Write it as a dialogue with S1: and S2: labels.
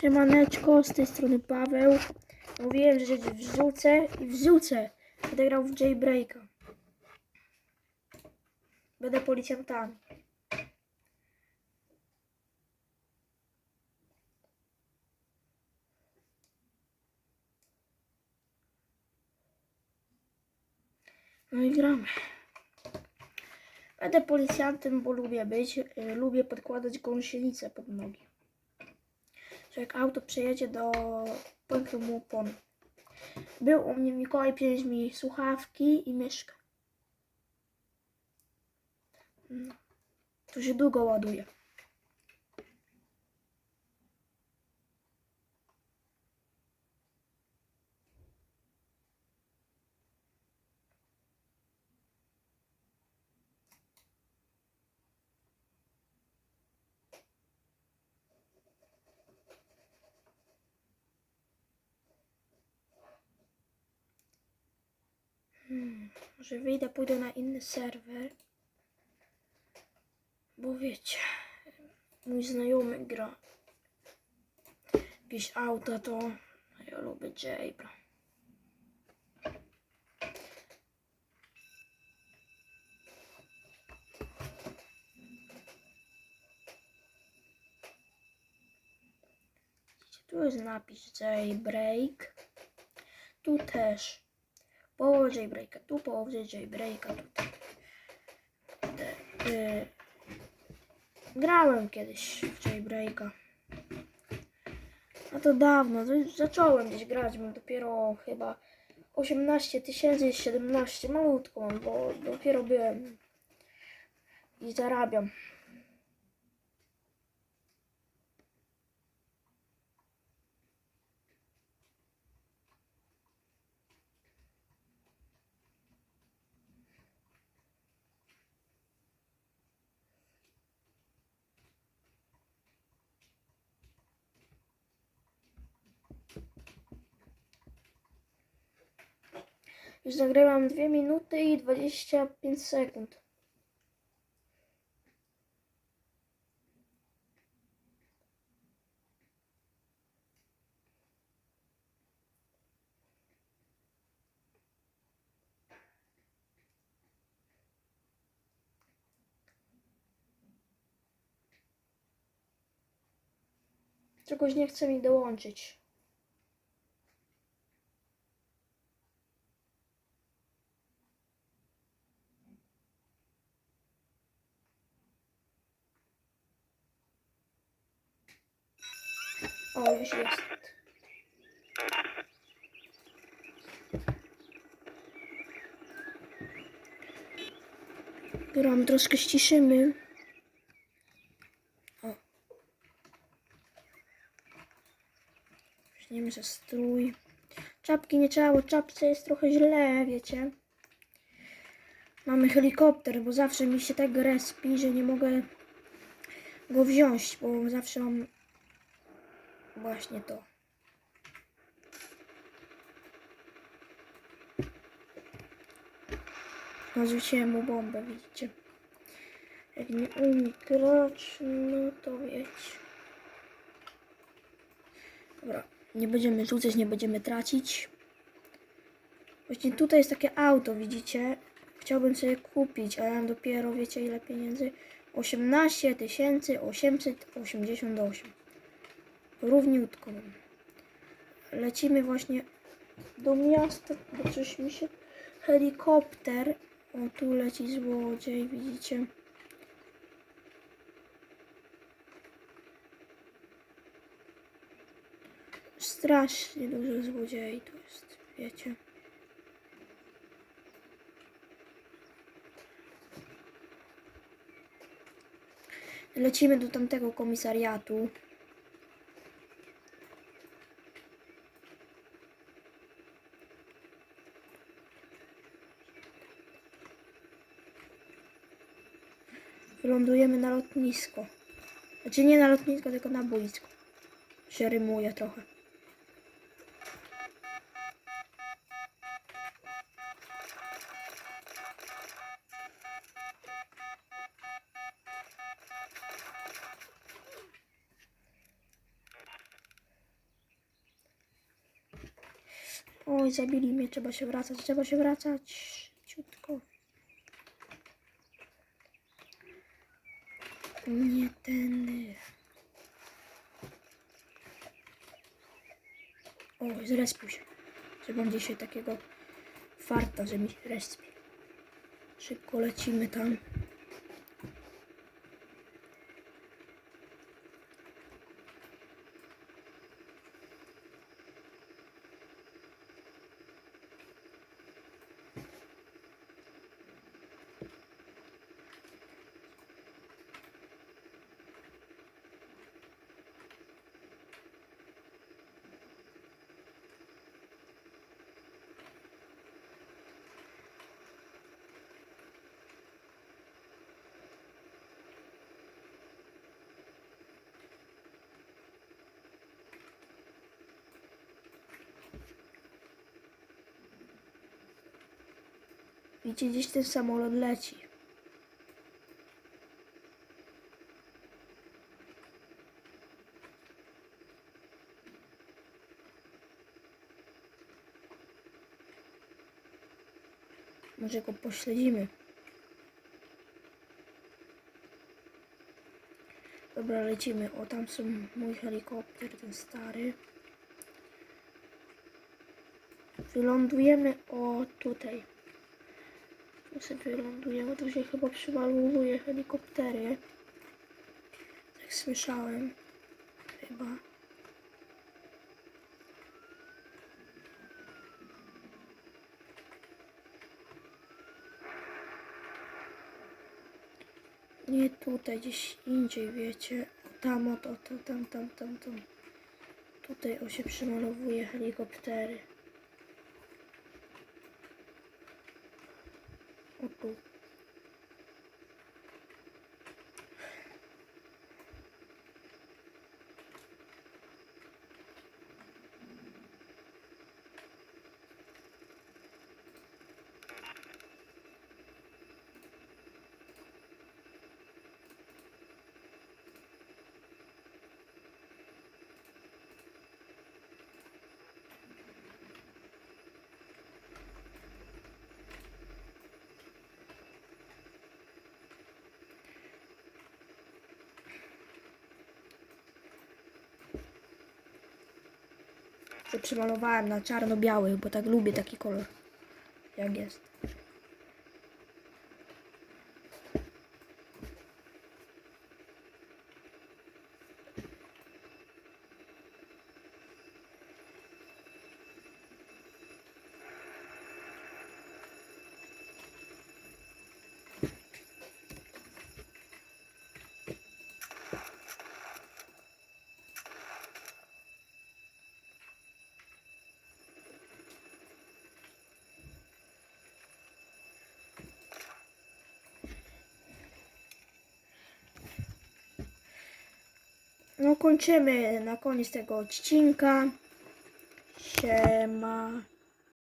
S1: Siemaneczko, z tej strony Paweł. Mówiłem, że wrzucę i wrzucę. Będę grał w Jailbreaka. Będę policjantami. No i gramy. Będę policjantem, bo lubię być. y, Lubię podkładać gąsienicę pod nogi że jak auto przejedzie do pękną mu opony. Był u mnie Mikołaj, przyniósł mi słuchawki i myszkę. No. To się długo ładuje. Hmm, może wyjdę, pójdę na inny serwer. Bo wiecie, mój znajomy gra jakieś auta, to ja lubię Jabra. Tu jest napis Jailbreak. Tu też. Połowę jailbreaka, tu połowę jailbreaka, tutaj. Y, grałem kiedyś w jailbreaka. A to dawno, zacząłem gdzieś grać, mam dopiero chyba 18 tysięcy, 17, malutko mam, bo dopiero byłem i zarabiam. Już zagrywam 2 minuty i 25 sekund. Czegoś nie chce mi dołączyć. O, już jest. Gram troszkę ściszymy. O. Weźmiemy za strój. Czapki nie trzeba, bo czapce jest trochę źle, wiecie. Mamy helikopter, bo zawsze mi się tak respi, że nie mogę go wziąć, bo zawsze mam Właśnie to. Narzuciłem mu bombę, widzicie. Jak nie umie grać, no to wiecie. Dobra, nie będziemy rzucać, nie będziemy tracić. Właśnie tutaj jest takie auto, widzicie. Chciałbym sobie kupić, ale mam dopiero, wiecie ile pieniędzy? 18 888 równiutko. Lecimy właśnie do miasta, bo coś mi się... Helikopter. O, tu leci złodziej, widzicie? Strasznie dużo złodziei tu jest, wiecie? Lecimy do tamtego komisariatu. lądujemy na lotnisku. Znaczy nie na lotnisko, tylko na boisku. Się rymuje trochę. Oj, zabili mnie, trzeba się wracać, trzeba się wracać. Ciutko. Nie tędy. Oj, zrespił się. Że mam dzisiaj takiego farta, że mi się respi. Szybko lecimy tam. Widzicie, gdzieś ten samolot leci. Może go pośledzimy. Dobra, lecimy. O, tam są mój helikopter, ten stary. Wylądujemy o tutaj. Tu sobie wylądujemy. Tu się chyba przymalowuje helikoptery. Tak słyszałem. Chyba. Nie tutaj, gdzieś indziej, wiecie. Tam, o to, tam, tam, tam, tam. Tutaj o się przymalowuje helikoptery. O tu. że przymalowałem na czarno-biały, bo tak lubię taki kolor, jak jest. No kończymy na koniec tego odcinka. Siema.